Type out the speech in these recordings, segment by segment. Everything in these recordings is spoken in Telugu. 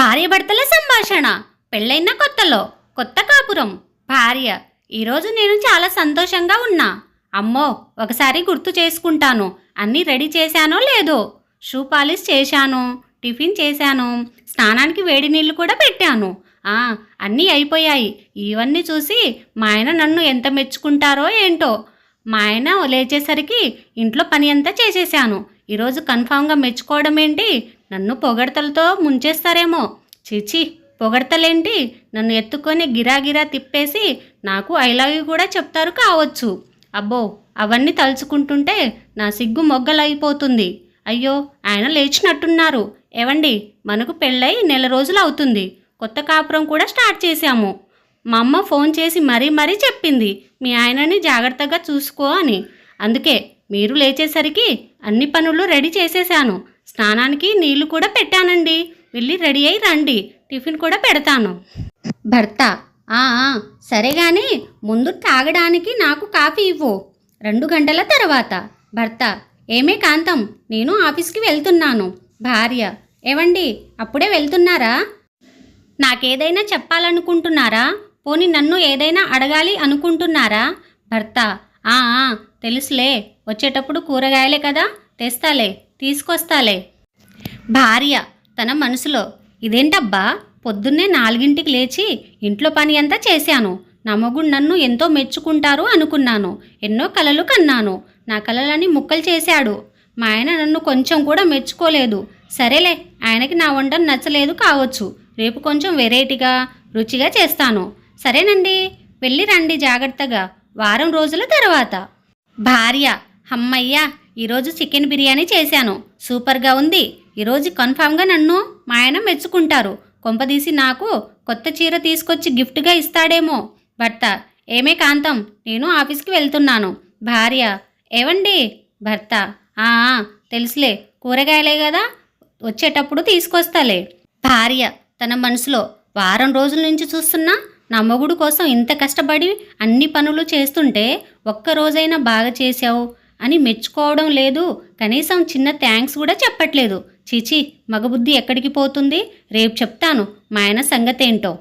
భార్యభర్తల సంభాషణ పెళ్ళైన కొత్తలో కొత్త కాపురం. భార్య ఈరోజు నేను చాలా సంతోషంగా ఉన్నా. అమ్మో ఒకసారి గుర్తు చేసుకుంటాను. అన్నీ రెడీ చేశానో లేదో? షూ పాలిష్ చేశాను టిఫిన్ చేశాను స్నానానికి వేడి నీళ్ళు కూడా పెట్టాను. ఆ, అన్నీ అయిపోయాయి. ఇవన్నీ చూసి మా ఆయన నన్ను ఎంత మెచ్చుకుంటారో ఏంటో. మా ఆయన లేచేసరికి ఇంట్లో పని అంతా చేసేసాను ఈరోజు కన్ఫామ్గా మెచ్చుకోవడం ఏంటి? నన్ను పొగడతలతో ముంచేస్తారేమో. చీచి పొగడతలేంటి? నన్ను ఎత్తుకొని గిరాగిరా తిప్పేసి నాకు ఐ లవ్ యూ కూడా చెప్తారు కావచ్చు. అబ్బో అవన్నీ తలుచుకుంటుంటే నా సిగ్గు మొగ్గలైపోతుంది. అయ్యో ఆయన లేచినట్టున్నారు. ఏవండి మనకు పెళ్ళై నెల రోజులు అవుతుంది. కొత్త కాపురం కూడా స్టార్ట్ చేశాము. మా అమ్మ ఫోన్ చేసి మరీ మరీ చెప్పింది మీ ఆయనని జాగ్రత్తగా చూసుకో అని. అందుకే మీరు లేచేసరికి అన్ని పనులు రెడీ చేసేసాను స్నానానికి నీళ్ళు కూడా పెట్టానండి. వెళ్ళి రెడీ అయి రండి. టిఫిన్ కూడా పెడతాను. భర్త సరే కానీ ముందు తాగడానికి నాకు కాఫీ ఇవ్వు. రెండు గంటల తర్వాత. భర్త ఏమే కాంతం నేను ఆఫీస్కి వెళ్తున్నాను. భార్య ఏవండి అప్పుడే వెళ్తున్నారా? నాకేదైనా చెప్పాలనుకుంటున్నారా? పోని నన్ను ఏదైనా అడగాలి అనుకుంటున్నారా? భర్త ఆ, తెలుసులే వచ్చేటప్పుడు కూరగాయలే కదా తెస్తాలే. తీసుకొస్తాలే. భార్య తన మనసులో ఇదేంటబ్బా? పొద్దున్నే నాలుగింటికి లేచి ఇంట్లో పని అంతా చేశాను. నా మొగుడు నన్ను ఎంతో మెచ్చుకుంటారు అనుకున్నాను. ఎన్నో కలలు కన్నాను. నా కలలని ముక్కలు చేశాడు. మా ఆయన నన్ను కొంచెం కూడా మెచ్చుకోలేదు. సరేలే ఆయనకి నా వంట నచ్చలేదు కావచ్చు. రేపు కొంచెం వెరైటీగా రుచిగా చేస్తాను. సరేనండి వెళ్ళి రండి జాగ్రత్తగా. వారం రోజుల తర్వాత. భార్య అమ్మయ్యా ఈరోజు చికెన్ బిర్యానీ చేశాను. సూపర్గా ఉంది. ఈరోజు కన్ఫామ్గా నన్ను మా ఆయన మెచ్చుకుంటారు. కొంపదీసి నాకు కొత్త చీర తీసుకొచ్చి గిఫ్ట్గా ఇస్తాడేమో. భర్త ఏమే కాంతం? నేను ఆఫీస్కి వెళ్తున్నాను. భార్య ఏవండి? భర్త "ఆ, తెలుసులే. కూరగాయలే కదా? వచ్చేటప్పుడు తీసుకొస్తాలే. భార్య తన మనసులో వారం రోజుల నుంచి చూస్తున్నా నా మొగుడు కోసం ఇంత కష్టపడి అన్ని పనులు చేస్తుంటే ఒక్క రోజైనా బాగా చేశావు. అని మెచ్చుకోవడం లేదు. కనీసం చిన్న థ్యాంక్స్ కూడా చెప్పట్లేదు. చీచి మగబుద్ధి ఎక్కడికి పోతుంది? రేపు చెప్తాను. మా ఆయన సంగతేంటో.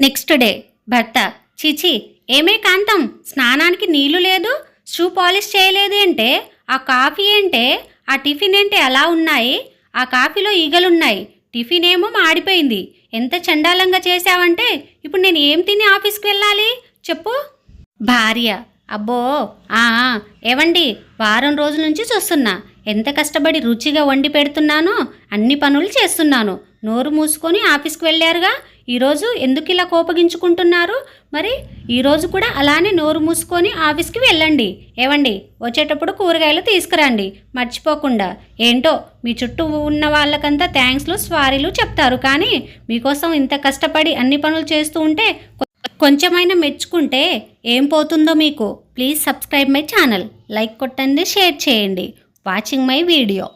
నెక్స్ట్ డే భర్త చీచి ఏమే కాంతం? స్నానానికి నీళ్ళు లేదు? షూ పాలిష్ చేయలేదు అంటే? ఆ కాఫీ ఏంటే? ఆ టిఫిన్ ఏంటి అలా ఉన్నాయి? ఆ కాఫీలో ఈగలున్నాయి. టిఫిన్ ఏమో మాడిపోయింది. ఎంత చండాలంగా చేశావంటే? ఇప్పుడు నేను ఏం తిని ఆఫీస్కి వెళ్ళాలి? చెప్పు. భార్య అబ్బో ఆ ఏవండి? వారం రోజుల నుంచి చూస్తున్నా. ఎంత కష్టపడి రుచిగా వండి పెడుతున్నానో అన్ని పనులు చేస్తున్నాను. నోరు మూసుకొని ఆఫీస్కి వెళ్ళారుగా? ఈరోజు ఎందుకు ఇలా కోపగించుకుంటున్నారు? మరి ఈరోజు కూడా అలానే నోరు మూసుకొని ఆఫీస్కి వెళ్ళండి. ఏవండి? వచ్చేటప్పుడు కూరగాయలు తీసుకురండి. మర్చిపోకుండా. ఏంటో మీ చుట్టూ ఉన్న వాళ్ళకంతా థ్యాంక్స్లు స్వారీలు చెప్తారు. కానీ మీకోసం ఇంత కష్టపడి అన్ని పనులు చేస్తూ ఉంటే కొంచెమైనా మెచ్చుకుంటే ఏం పోతుందో మీకు? Please subscribe my channel. Like కొట్టండి షేర్ చేయండి. Watching my video.